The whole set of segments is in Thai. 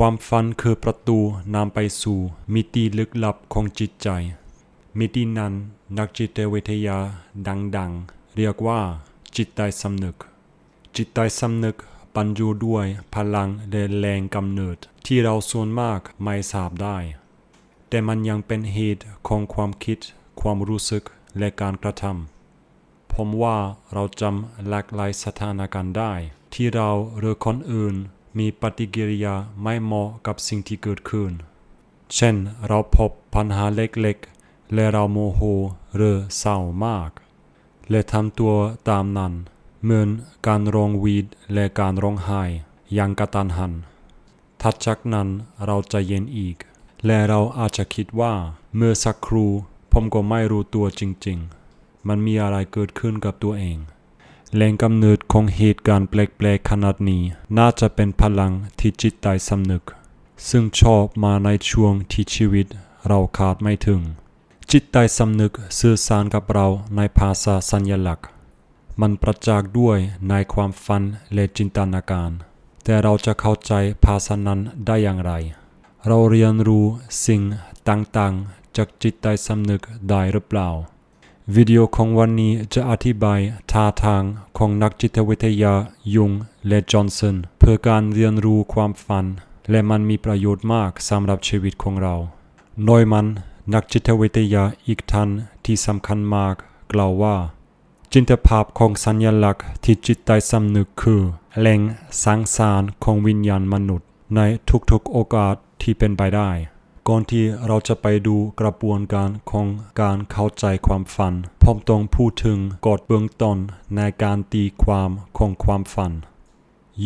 ความฝันคือประตูนำไปสู่มิติลึกลับของจิตใจ มิตินั้นนักจิตวิทยาดังๆ เรียกว่าจิตใต้สำนึก จิตใต้สำนึกบรรจุด้วยพลังและแรงกำเนิดที่เราส่วนมากไม่ทราบได้ แต่มันยังเป็นเหตุของความคิด ความรู้สึกและการกระทำผมว่าเราจำหลากหลายสถานการณ์ได้ ที่เราหรือคนอื่น มีปฏิกิริยาไม่เหมาะกับสิ่งที่เกิดขึ้น เช่น เราพบปัญหาเล็กๆ และเราโมโหหรือเศร้ามาก และทำตัวตามนั้น เหมือนการร้องวีดและการร้องไห้อย่างกระตันหันถัดจากนั้นเราจะเย็นอีก และเราอาจจะคิดว่าเมื่อสักครู่ผมก็ไม่รู้ตัวจริงๆ มันมีอะไรเกิดขึ้นกับตัวเอง แรงกำเนิดของเหตุการณ์แปลกๆขนาดนี้ น่าจะเป็นพลังที่จิตใต้สำนึก ซึ่งชอบมาในช่วงที่ชีวิตเราขาดไม่ถึง จิตใต้สำนึกสื่อสารกับเราในภาษาสัญลักษณ์ มันประจักษ์ด้วยในความฝันและจินตนาการ แต่เราจะเข้าใจภาษานั้นได้อย่างไร เราเรียนรู้สิ่งต่างๆ จากจิตใต้สำนึกได้หรือเปล่า วิดีโอของวันนี้จะอธิบายท่าทางของนักจิตวิทยายุงและจอห์นสันเพื่อการเรียนรู้ความฝัน และมันมีประโยชน์มากสำหรับชีวิตของเราโดยมัน นักจิตวิทยาอีกท่านที่สำคัญมาก กล่าวว่า จินตภาพของสัญลักษณ์ที่จิตใต้สำนึกคือแหล่งสังสารของวิญญาณมนุษย์ ในทุกๆโอกาสที่เป็นไปได้ ก่อนที่เราจะไปดูกระบวนการของการเข้าใจความฝันผมต้องพูดถึงกฎเบื้องต้นในการตีความของความฝัน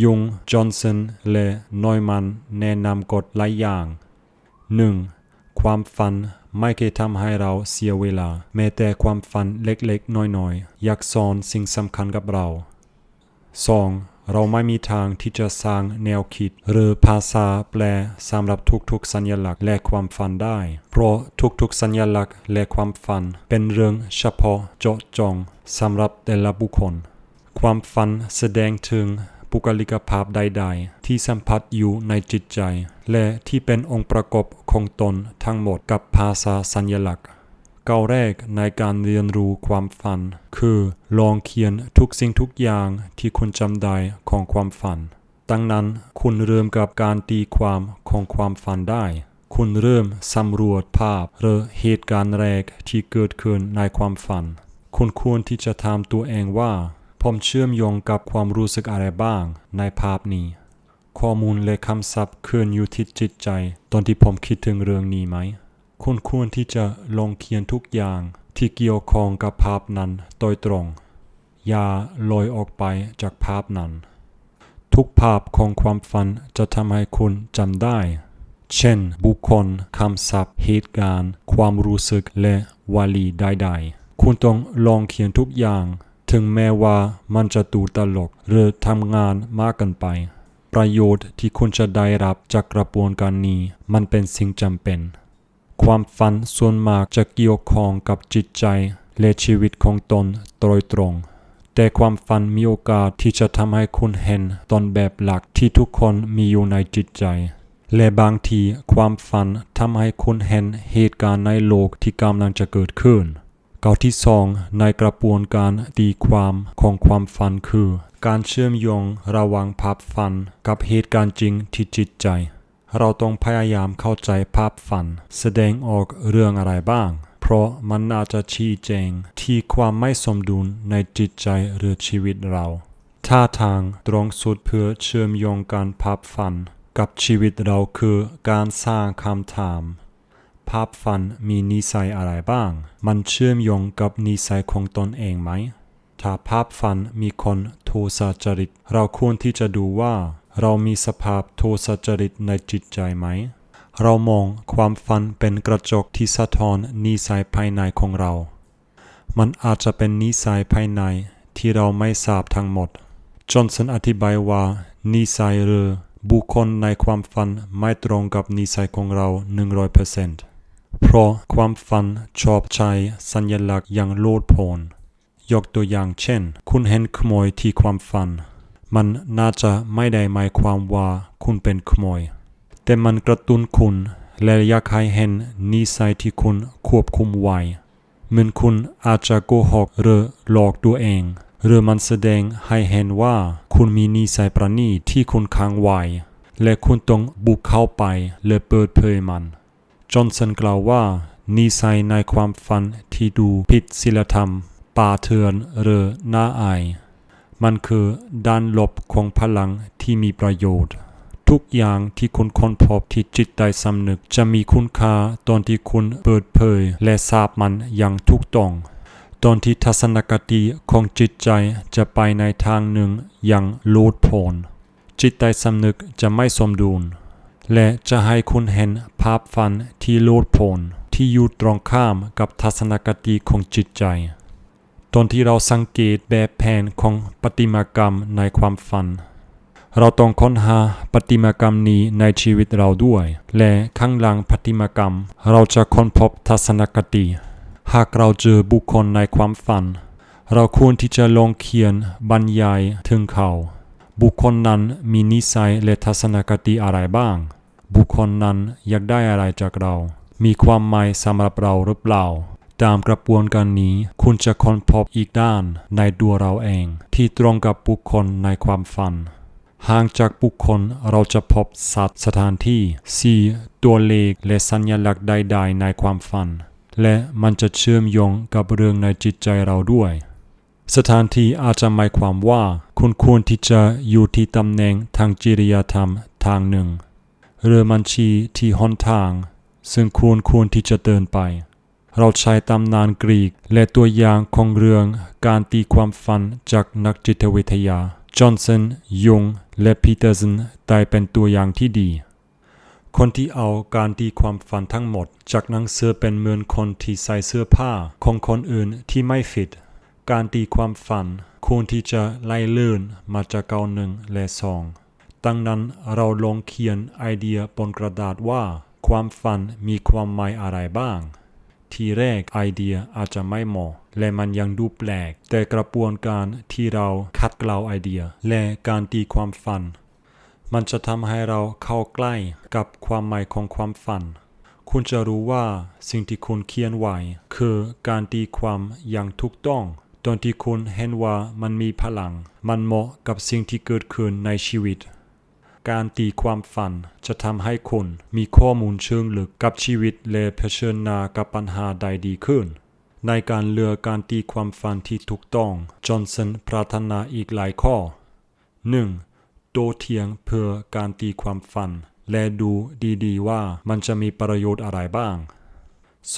ยุง จอห์นสัน และนอยมันแนะนำกฎหลายอย่าง 1. ความฝันไม่เคยทำให้เราเสียเวลา แม้แต่ความฝันเล็กๆ น้อยๆ อยากสอนสิ่งสำคัญกับเรา 2. เราไม่มีทางที่จะสร้างแนวคิด หรือภาษาแปลสำหรับทุกๆ สัญลักษณ์และความฝันได้ เพราะทุกๆ สัญลักษณ์และความฝัน เป็นเรื่องเฉพาะเจาะจงสำหรับแต่ละบุคคล ความฝันแสดงถึงบุคลิกภาพใดๆ ที่สัมผัสอยู่ในจิตใจ และที่เป็นองค์ประกอบของตนทั้งหมดกับภาษาสัญลักษณ์ ก้าวแรกในการเรียนรู้ความฝัน คือลองเขียนทุกสิ่งทุกอย่างที่คุณจำได้ของความฝัน ดังนั้นคุณเริ่มกับการตีความของความฝันได้ คุณเริ่มสำรวจภาพหรือเหตุการณ์แรกที่เกิดขึ้นในความฝัน คุณควรที่จะถามตัวเองว่าผมเชื่อมโยงกับความรู้สึกอะไรบ้างในภาพนี้ ข้อมูลและคำศัพท์เคลื่อนอยู่ที่จิตใจ ตอนที่ผมคิดถึงเรื่องนี้ไหม คุณควรที่จะลงเขียนทุกอย่างที่เกี่ยวข้องกับภาพนั้นโดยตรง อย่าลอยออกไปจากภาพนั้น ทุกภาพของความฝันจะทำให้คุณจำได้ เช่น บุคคลคำศัพท์เหตุการณ์ ความรู้สึกและวลีใดๆ คุณต้องลองเขียนทุกอย่าง ถึงแม้ว่ามันจะดูตลกหรือทำงานมากเกินไป ประโยชน์ที่คุณจะได้รับจากกระบวนการนี้ มันเป็นสิ่งจำเป็น ความฝันส่วนมากจะเกี่ยวข้องกับจิตใจและชีวิตของตนโดยตรง แต่ความฝันมีโอกาสที่จะทำให้คุณเห็นตนแบบหลักที่ทุกคนมีอยู่ในจิตใจ และบางทีความฝันทำให้คุณเห็นเหตุการณ์ในโลกที่กำลังจะเกิดขึ้นก้าที่สองในกระบวนการตีความของความฝันคือ การเชื่อมโยงระหว่างภาพฝันกับเหตุการณ์จริงที่จิตใจ เราต้องพยายามเข้าใจภาพฝัน แสดงออกเรื่องอะไรบ้าง เพราะมันน่าจะชี้แจงที่ความไม่สมดุลในจิตใจหรือชีวิตเรา ท่าทางตรงสุดเพื่อเชื่อมโยงการภาพฝัน กับชีวิตเราคือการสร้างคำถาม ภาพฝันมีนิสัยอะไรบ้าง มันเชื่อมโยงกับนิสัยของตนเองไหม ถ้าภาพฝันมีคนโทสะจริต เราควรที่จะดูว่า เรามีสภาพโทสะจริตในจิตใจไหม เรามองความฝันเป็นกระจกที่สะท้อนนิสัยภายในของเรา มันอาจจะเป็นนิสัยภายในที่เราไม่ทราบทั้งหมด จอห์นสันอธิบายว่านิสัยหรือบุคคลในความฝันไม่ตรงกับนิสัยของเรา 100%เพราะความฝันชอบใช้สัญลักษณ์อย่างโลดโผนยกตัวอย่างเช่น คุณเห็นขโมยที่ความฝัน มันน่าจะไม่ได้หมายความว่าคุณเป็นขโมย แต่มันกระตุ้นคุณและอยากให้เห็นนิสัยที่คุณควบคุมไว้เหมือนคุณอาจจะโกหกหรือหลอกตัวเอง หรือมันแสดงให้เห็นว่าคุณมีนิสัยประณีที่คุณค้างไว้และคุณต้องบุกเข้าไปและเปิดเผยมันจอห์นสันกล่าวว่านิสัยในความฝันที่ดูผิดศีลธรรมป่าเถื่อนหรือน่าอาย มันคือด้านลบของพลังที่มีประโยชน์ ทุกอย่างที่คุณค้นพบที่จิตใต้สำนึกจะมีคุณค่าตอนที่คุณเปิดเผยและทราบมันอย่างถูกต้อง ตอนที่ทัศนคติของจิตใจจะไปในทางหนึ่งอย่างโลดโผนจิตใต้สำนึกจะไม่สมดุล และจะให้คุณเห็นภาพฝันที่โลดโผนที่อยู่ตรงข้ามกับทัศนคติของจิตใจ ตอนที่เราสังเกตแบบแผนของปฏิมากรรมในความฝัน เราต้องค้นหาปฏิมากรรมนี้ในชีวิตเราด้วย และข้างหลังปฏิมากรรม เราจะค้นพบทัศนคติ หากเราเจอบุคคลในความฝัน เราควรที่จะลองเขียนบรรยายถึงเขา บุคคลนั้นมีนิสัยและทัศนคติอะไรบ้าง บุคคลนั้นอยากได้อะไรจากเรา มีความหมายสำหรับเราหรือเปล่า ตามกระบวนการนี้ คุณจะค้นพบอีกด้านในตัวเราเอง ที่ตรงกับบุคคลในความฝันห่างจากบุคคลเราจะพบสัตว์สถานที่สีตัวเลขและสัญลักษณ์ใด ๆ ในความฝัน และมันจะเชื่อมโยงกับเรื่องในจิตใจเราด้วย สถานที่อาจจะหมายความว่า คุณควรที่จะอยู่ที่ตำแหน่งทางจริยธรรมทางหนึ่ง หรือมันชี้ที่หนทาง ซึ่งควรควรที่จะเดินไป เราใช้ตำนานกรีก และตัวอย่างของเรื่องการตีความฝันจากนักจิตวิทยา จอห์นสันยงและปีเตอร์สันได้เป็นตัวอย่างที่ดี คนที่เอาการตีความฝันทั้งหมด จากหนังสือเป็นเหมือนคนที่ใส่เสื้อผ้าของคนอื่นที่ไม่ฟิต การตีความฝันควรที่จะไล่เลื่อนมาจากเกาหนึ่งและสองดังนั้นเราลองเขียนไอเดียบนกระดาษว่า ความฝันมีความหมายอะไรบ้าง ทีแรกไอเดียอาจจะไม่เหมาะ และมันยังดูแปลก แต่กระบวนการที่เราคัดกลาวไอเดีย และการตีความฝัน มันจะทำให้เราเข้าใกล้กับความหมายของความฝัน คุณจะรู้ว่าสิ่งที่คุณเขียนไว้คือการตีความอย่างถูกต้องตอนที่คุณเห็นว่ามันมีพลัง มันเหมาะกับสิ่งที่เกิดขึ้นในชีวิต การตีความฝันจะทำให้คุณมีข้อมูลเชิงลึกกับชีวิตและเผชิญหน้ากับปัญหาใดดีขึ้น ในการเลือกการตีความฝันที่ถูกต้องจอห์นสันปรารถนาอีกหลายข้อ 1. โตเถียงเพื่อการตีความฝัน และดูดีๆว่ามันจะมีประโยชน์อะไรบ้าง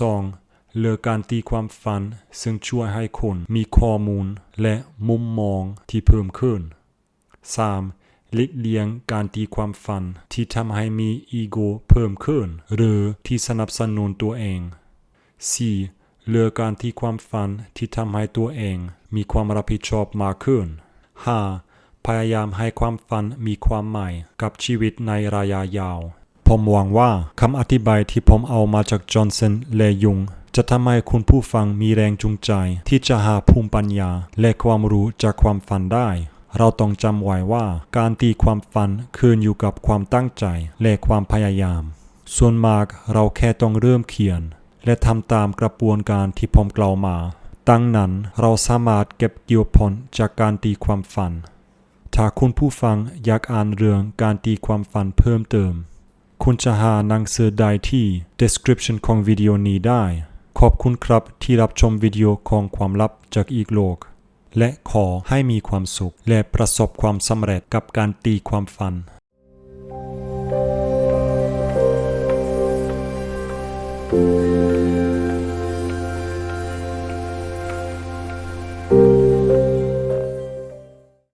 2. เลือกการตีความฝันซึ่งช่วยให้คุณมีข้อมูลและมุมมองที่เพิ่มขึ้น 3. ลีกเลี่ยงการตีความฝันที่ทำให้มีอีโก้เพิ่มขึ้น หรือที่สนับสนุนตัวเอง 4. เลือกการตีความฝันที่ทำให้ตัวเอง มีความรับผิดชอบมากขึ้น 5. พยายามให้ความฝันมีความหมายกับชีวิตในระยะยาว ผมหวังว่าคำอธิบายที่ผมเอามาจากจอห์นสันและยุงจะทำให้คุณผู้ฟังมีแรงจูงใจ ที่จะหาภูมิปัญญาและความรู้จากความฝันได้ เราต้องจำไว้ว่าการตีความฝันขึ้นอยู่กับความตั้งใจและความพยายาม ส่วนมากเราแค่ต้องเริ่มเขียน และทำตามกระบวนการที่ผมกล่าวมาดังนั้นเราสามารถเก็บเกี่ยวผลจากการตีความฝัน ถ้าคุณผู้ฟังอยากอ่านเรื่องการตีความฝันเพิ่มเติม คุณจะหาหนังสือได้ที่ description ของวิดีโอนี้ได้ ขอบคุณครับที่รับชมวิดีโอของความลับจากอีกโลก และขอให้มีความสุข และประสบความสำเร็จกับการตีความฝันอ